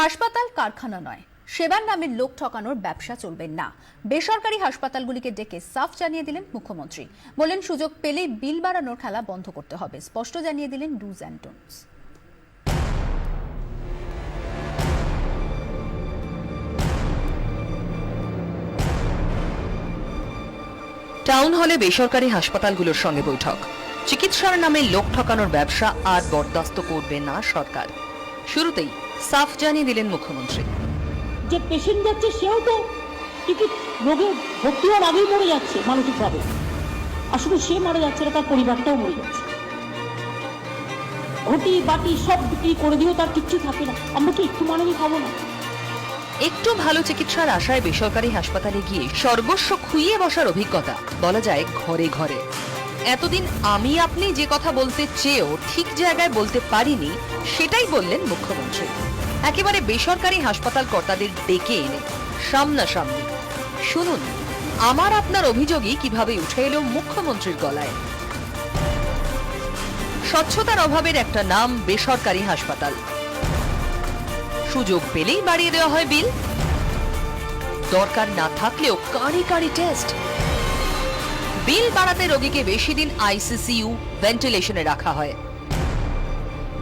হাসপাতাল কারখানা নয়। সেবার নামে লোক ঠকানোর ব্যবসা চলবে না। বেসরকারি হাসপাতালগুলিকে ডেকে সাফ জানিয়ে দিলেন মুখ্যমন্ত্রী। বলেন, সুযোগ পেলেই বিল বাড়ানোর খেলা বন্ধ করতে হবে। স্পষ্ট জানিয়ে দিলেন ডুজ অ্যান্ড টাউন হলে বেসরকারি হাসপাতালগুলোর সঙ্গে বৈঠক। চিকিৎসার নামে লোক ঠকানোর ব্যবসা আর বরদাস্ত করবে না সরকার। শুরুতেই সাফ জানিয়ে দিলেন মুখ্যমন্ত্রী। যে পেশেন্ট যাচ্ছে সেও তো টিকিট রোগে ভর্তি হওয়ার আগেই মরে যাচ্ছে মানসিকভাবে। আর শুধু সে মারা যাচ্ছে না তার পরিবারটাও মরে যাচ্ছে। ঘটি বাটি সব বিক্রি করে দিয়েও তার কিচ্ছু থাকে না। আমরা কি একটু মানবী খাব না? একটু ভালো চিকিৎসার আশায় বেসরকারি হাসপাতালে গিয়ে সর্বস্ব খুইয়ে বসার অভিজ্ঞতা বলা যায় ঘরে ঘরে। এতদিন আমি আপনি যে কথা বলতে চেয়েও ঠিক জায়গায় বলতে পারিনি, সেটাই বললেন মুখ্যমন্ত্রী। একেবারে বেসরকারি হাসপাতাল কর্তাদের ডেকে এনে সামনাসামনি, শুনুন, আমার আপনার অভিযোগই কীভাবে উঠে এলো মুখ্যমন্ত্রীর গলায়? স্বচ্ছতার অভাবের একটা নাম বেসরকারি হাসপাতাল। সুযোগ পেলেই বাড়িয়ে দেওয়া হয় বিল। দরকার না থাকলেও কারি কারি টেস্ট। বিল বাড়াতে রোগীকে বেশি দিন আইসিসিইউ ভেন্টিলেশনে রাখা হয়।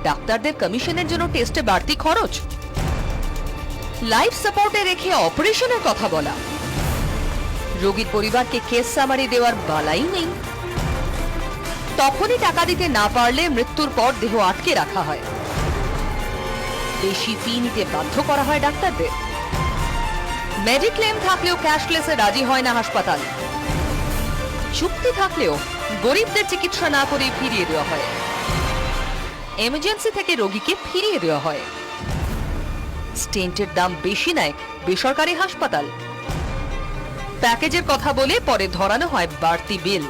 ডাক্তারদের কমিশনের জন্য টেস্টে বাড়তি খরচ। লাইফ সাপোর্টে রেখে অপারেশনের কথা বলা। রোগীর পরিবারকে কেস সামারি দেওয়ার বালাই নেই। তখনই টাকা দিতে না পারলে মৃত্যুর পর দেহ আটকে রাখা হয়। বেশি ফি নিতে বাধ্য করা হয় ডাক্তারদের। মেডিক্লেম থাকলেও ক্যাশলেসে রাজি হয় না হাসপাতাল। চুক্তি থাকলেও গরিবদের চিকিৎসা না করে ফিরিয়ে দেওয়া হয়। এমার্জেন্সি থেকে রোগীকে ফিরিয়ে দেওয়া হয়। স্টেন্টের দাম বেশি নেয় বেসরকারি হাসপাতাল। প্যাকেজের কথা বলে পরে ধরানো হয় বাড়তি বিল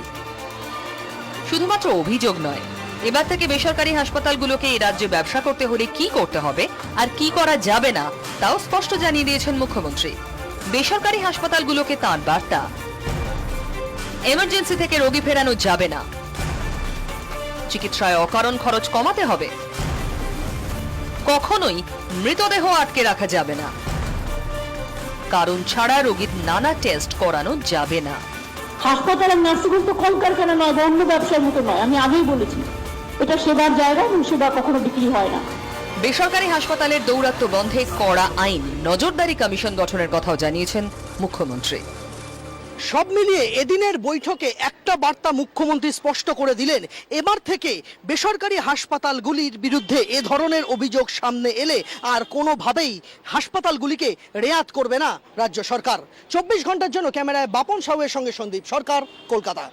শুধুমাত্র অভিযোগ নয়, এবার থেকে বেসরকারি হাসপাতালগুলোকে এই রাজ্যে ব্যবসা করতে হলে কি করতে হবে আর কি করা যাবে না, তাও স্পষ্ট জানিয়ে দিয়েছেন মুখ্যমন্ত্রী। বেসরকারি হাসপাতালগুলোকে তাঁর বার্তা। এমার্জেন্সি থেকে রোগী ফেরানো যাবে না। চিকিৎসায় অকারণ খরচ কমাতে হবে। কখনোই মৃতদেহ আটকে রাখা যাবে না। কারণ ছাড়া রোগীর নানা টেস্ট করানো যাবে না। হাসপাতাল আর নার্সিংহোম তো কলকারখানা নয় বা অন্য ব্যবসার মতো নয় আমি আগেই বলেছি। এটা সেবার জায়গা এবং সেবা কখনো বিক্রি হয় না। বেসরকারি হাসপাতালের দৌরাত্ম বন্ধে কড়া আইন নজরদারি কমিশন গঠনের কথাও জানিয়েছেন মুখ্যমন্ত্রী। সব মিলিয়ে এদিনের বৈঠকে একটা বার্তা মুখ্যমন্ত্রী স্পষ্ট করে দিলেন, এবার থেকে বেসরকারি হাসপাতালগুলির বিরুদ্ধে এ ধরনের অভিযোগ সামনে এলে আর কোনোভাবেই হাসপাতালগুলিকে রেয়াত করবে না রাজ্য সরকার। চব্বিশ ঘণ্টার জন্য ক্যামেরায় বাপন সাউয়ের সঙ্গে সন্দীপ সরকার, কলকাতা।